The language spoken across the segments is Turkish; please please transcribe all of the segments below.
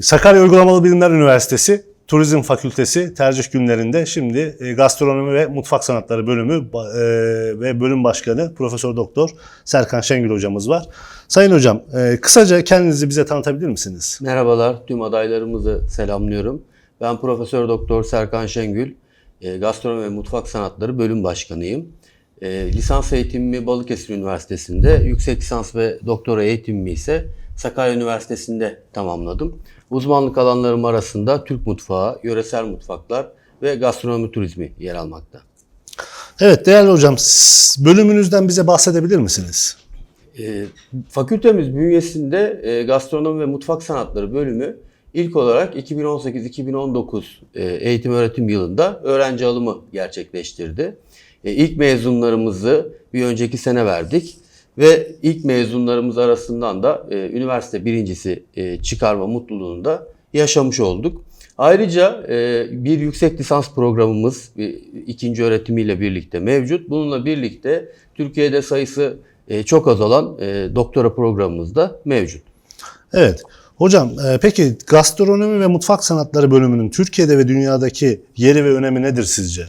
Sakarya Uygulamalı Bilimler Üniversitesi Turizm Fakültesi tercih günlerinde şimdi e, gastronomi ve mutfak sanatları bölümü e, ve bölüm başkanı Profesör Doktor Serkan Şengül hocamız var. Sayın hocam, e, kısaca kendinizi bize tanıtabilir misiniz? Merhabalar, tüm adaylarımızı selamlıyorum. Ben Profesör Doktor Serkan Şengül, Gastronomi ve Mutfak Sanatları Bölüm Başkanıyım. Lisans eğitimimi Balıkesir Üniversitesi'nde, yüksek lisans ve doktora eğitimimi ise Sakarya Üniversitesi'nde tamamladım. Uzmanlık alanlarım arasında Türk mutfağı, yöresel mutfaklar ve gastronomi turizmi yer almakta. Evet değerli hocam, bölümünüzden bize bahsedebilir misiniz? E, fakültemiz bünyesinde e, gastronomi ve mutfak sanatları bölümü ilk olarak 2018-2019 e, eğitim öğretim yılında öğrenci alımı gerçekleştirdi. E, ilk mezunlarımızı bir önceki sene verdik ve ilk mezunlarımız arasından da e, üniversite birincisi e, çıkarma mutluluğunu da yaşamış olduk. Ayrıca e, bir yüksek lisans programımız e, ikinci öğretimiyle birlikte mevcut. Bununla birlikte Türkiye'de sayısı e, çok az olan e, doktora programımız da mevcut. Evet. Hocam e, peki gastronomi ve mutfak sanatları bölümünün Türkiye'de ve dünyadaki yeri ve önemi nedir sizce?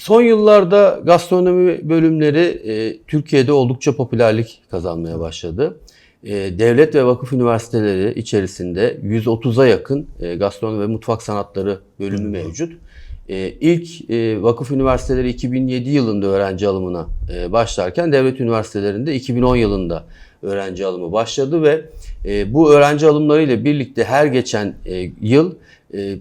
Son yıllarda gastronomi bölümleri e, Türkiye'de oldukça popülerlik kazanmaya başladı. E, devlet ve vakıf üniversiteleri içerisinde 130'a yakın e, gastronomi ve mutfak sanatları bölümü mevcut. E, ilk e, vakıf üniversiteleri 2007 yılında öğrenci alımına e, başlarken devlet üniversitelerinde 2010 yılında öğrenci alımı başladı ve e, bu öğrenci alımlarıyla birlikte her geçen e, yıl e,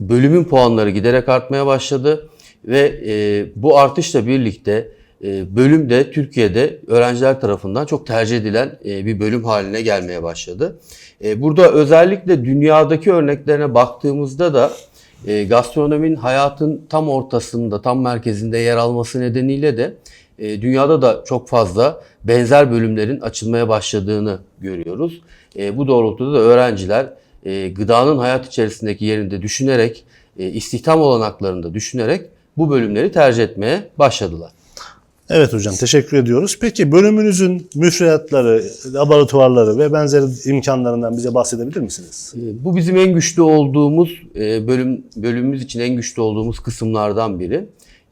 bölümün puanları giderek artmaya başladı ve e, bu artışla birlikte e, bölüm de Türkiye'de öğrenciler tarafından çok tercih edilen e, bir bölüm haline gelmeye başladı. E, burada özellikle dünyadaki örneklerine baktığımızda da e, gastronominin hayatın tam ortasında, tam merkezinde yer alması nedeniyle de e, dünyada da çok fazla benzer bölümlerin açılmaya başladığını görüyoruz. E, bu doğrultuda da öğrenciler e, gıdanın hayat içerisindeki yerinde düşünerek, e, istihdam olanaklarını da düşünerek bu bölümleri tercih etmeye başladılar. Evet hocam teşekkür ediyoruz. Peki bölümünüzün müfredatları, laboratuvarları ve benzeri imkanlarından bize bahsedebilir misiniz? E, Bu bizim en güçlü olduğumuz e, bölüm bölümümüz için en güçlü olduğumuz kısımlardan biri.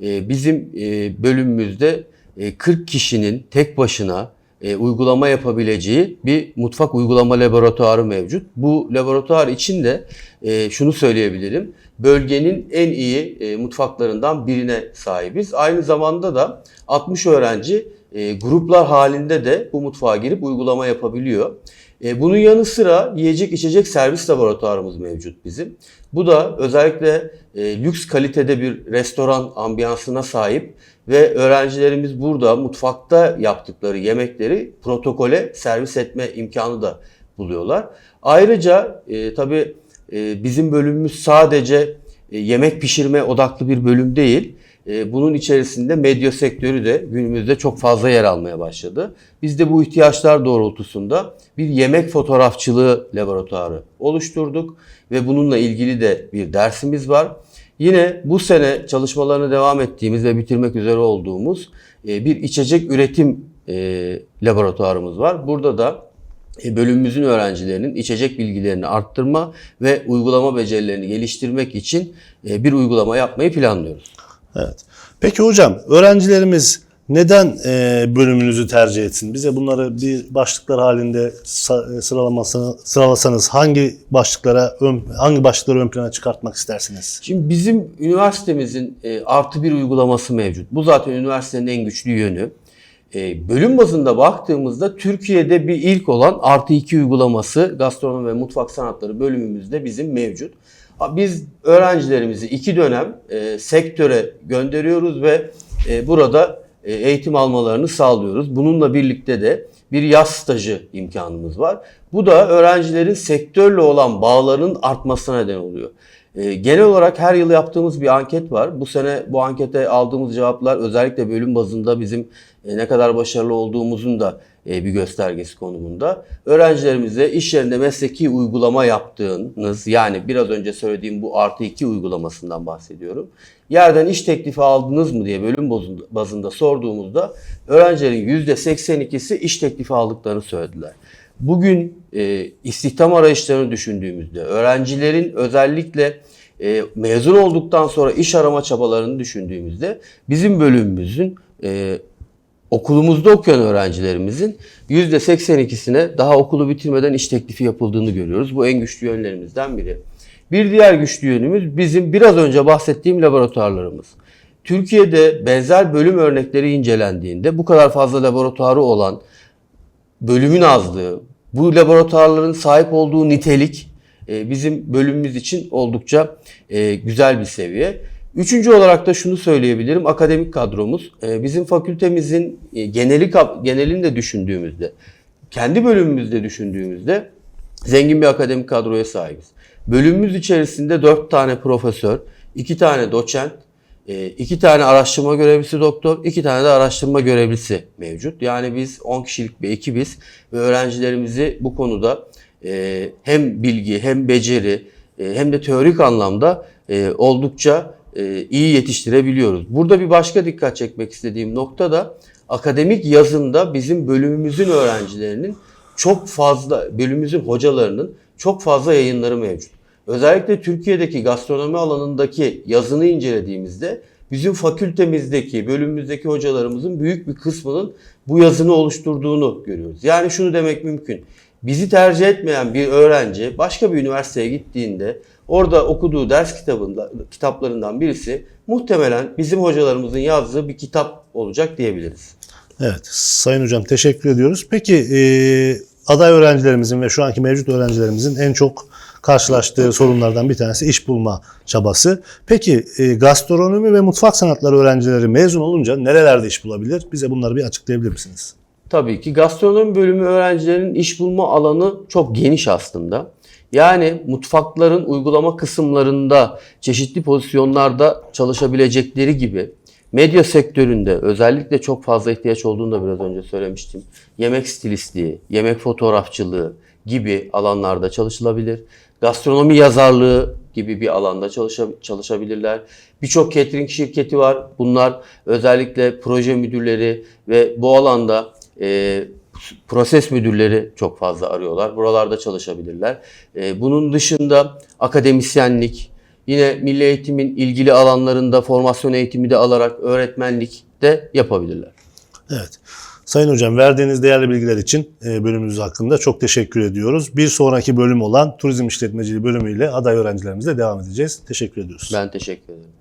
E, Bizim e, bölümümüzde e, 40 kişinin tek başına e, uygulama yapabileceği bir mutfak uygulama laboratuvarı mevcut. Bu laboratuvar için de e, şunu söyleyebilirim. Bölgenin en iyi e, mutfaklarından birine sahibiz. Aynı zamanda da 60 öğrenci e, gruplar halinde de bu mutfağa girip uygulama yapabiliyor. E, bunun yanı sıra yiyecek içecek servis laboratuvarımız mevcut bizim. Bu da özellikle e, lüks kalitede bir restoran ambiyansına sahip ve öğrencilerimiz burada mutfakta yaptıkları yemekleri protokole servis etme imkanı da buluyorlar. Ayrıca e, tabii e, bizim bölümümüz sadece e, yemek pişirme odaklı bir bölüm değil. E, Bunun içerisinde medya sektörü de günümüzde çok fazla yer almaya başladı. Biz de bu ihtiyaçlar doğrultusunda bir yemek fotoğrafçılığı laboratuvarı oluşturduk ve bununla ilgili de bir dersimiz var. Yine bu sene çalışmalarına devam ettiğimiz ve bitirmek üzere olduğumuz e, bir içecek üretim e, laboratuvarımız var. Burada da e, bölümümüzün öğrencilerinin içecek bilgilerini arttırma ve uygulama becerilerini geliştirmek için bir uygulama yapmayı planlıyoruz. Evet. Peki hocam öğrencilerimiz neden e, bölümünüzü tercih etsin? Bize bunları bir başlıklar halinde e, sıralamasını sıralasanız hangi başlıklara ön, hangi başlıkları ön plana çıkartmak istersiniz? Şimdi bizim üniversitemizin e, artı bir uygulaması mevcut. Bu zaten üniversitenin en güçlü yönü. E, bölüm bazında baktığımızda Türkiye'de bir ilk olan artı iki uygulaması gastronomi ve mutfak sanatları bölümümüzde bizim mevcut. Biz öğrencilerimizi iki dönem e, sektöre gönderiyoruz ve e, burada eğitim almalarını sağlıyoruz. Bununla birlikte de bir yaz stajı imkanımız var. Bu da öğrencilerin sektörle olan bağlarının artmasına neden oluyor. E, genel olarak her yıl yaptığımız bir anket var. Bu sene bu ankete aldığımız cevaplar özellikle bölüm bazında bizim e, ne kadar başarılı olduğumuzun da e, bir göstergesi konumunda. Öğrencilerimize iş yerinde mesleki uygulama yaptığınız yani biraz önce söylediğim bu artı iki uygulamasından bahsediyorum. Yerden iş teklifi aldınız mı diye bölüm bazında, bazında sorduğumuzda öğrencilerin %82'si iş teklifi aldıklarını söylediler. bugün e, istihdam arayışlarını düşündüğümüzde, öğrencilerin özellikle e, mezun olduktan sonra iş arama çabalarını düşündüğümüzde bizim bölümümüzün e, okulumuzda okuyan öğrencilerimizin %82'sine daha okulu bitirmeden iş teklifi yapıldığını görüyoruz. Bu en güçlü yönlerimizden biri. Bir diğer güçlü yönümüz bizim biraz önce bahsettiğim laboratuvarlarımız. Türkiye'de benzer bölüm örnekleri incelendiğinde bu kadar fazla laboratuvarı olan bölümün azlığı, bu laboratuvarların sahip olduğu nitelik e, bizim bölümümüz için oldukça e, güzel bir seviye. Üçüncü olarak da şunu söyleyebilirim. Akademik kadromuz e, bizim fakültemizin e, geneli genelini de düşündüğümüzde, kendi bölümümüzde düşündüğümüzde zengin bir akademik kadroya sahibiz. Bölümümüz içerisinde dört tane profesör, iki tane doçent, e, iki tane araştırma görevlisi doktor, iki tane de araştırma görevlisi mevcut. Yani biz 10 kişilik bir ekibiz ve öğrencilerimizi bu konuda e, hem bilgi hem beceri e, hem de teorik anlamda e, oldukça e, iyi yetiştirebiliyoruz. Burada bir başka dikkat çekmek istediğim nokta da akademik yazında bizim bölümümüzün öğrencilerinin çok fazla, bölümümüzün hocalarının çok fazla yayınları mevcut. Özellikle Türkiye'deki gastronomi alanındaki yazını incelediğimizde bizim fakültemizdeki, bölümümüzdeki hocalarımızın büyük bir kısmının bu yazını oluşturduğunu görüyoruz. Yani şunu demek mümkün. Bizi tercih etmeyen bir öğrenci başka bir üniversiteye gittiğinde orada okuduğu ders kitabında, kitaplarından birisi muhtemelen bizim hocalarımızın yazdığı bir kitap olacak diyebiliriz. Evet, Sayın Hocam teşekkür ediyoruz. Peki e, aday öğrencilerimizin ve şu anki mevcut öğrencilerimizin en çok karşılaştığı sorunlardan bir tanesi iş bulma çabası. Peki e, gastronomi ve mutfak sanatları öğrencileri mezun olunca nerelerde iş bulabilir? Bize bunları bir açıklayabilir misiniz? Tabii ki gastronomi bölümü öğrencilerinin iş bulma alanı çok geniş aslında. Yani mutfakların uygulama kısımlarında çeşitli pozisyonlarda çalışabilecekleri gibi medya sektöründe özellikle çok fazla ihtiyaç olduğunu da biraz önce söylemiştim. Yemek stilistliği, yemek fotoğrafçılığı gibi alanlarda çalışılabilir. Gastronomi yazarlığı gibi bir alanda çalışa- çalışabilirler. Birçok catering şirketi var. Bunlar özellikle proje müdürleri ve bu alanda e, proses müdürleri çok fazla arıyorlar. Buralarda çalışabilirler. E, bunun dışında akademisyenlik, yine milli eğitimin ilgili alanlarında formasyon eğitimi de alarak öğretmenlik de yapabilirler. Evet. Sayın Hocam verdiğiniz değerli bilgiler için e, bölümümüz hakkında çok teşekkür ediyoruz. Bir sonraki bölüm olan turizm işletmeciliği bölümüyle aday öğrencilerimizle devam edeceğiz. Teşekkür ediyoruz. Ben teşekkür ederim.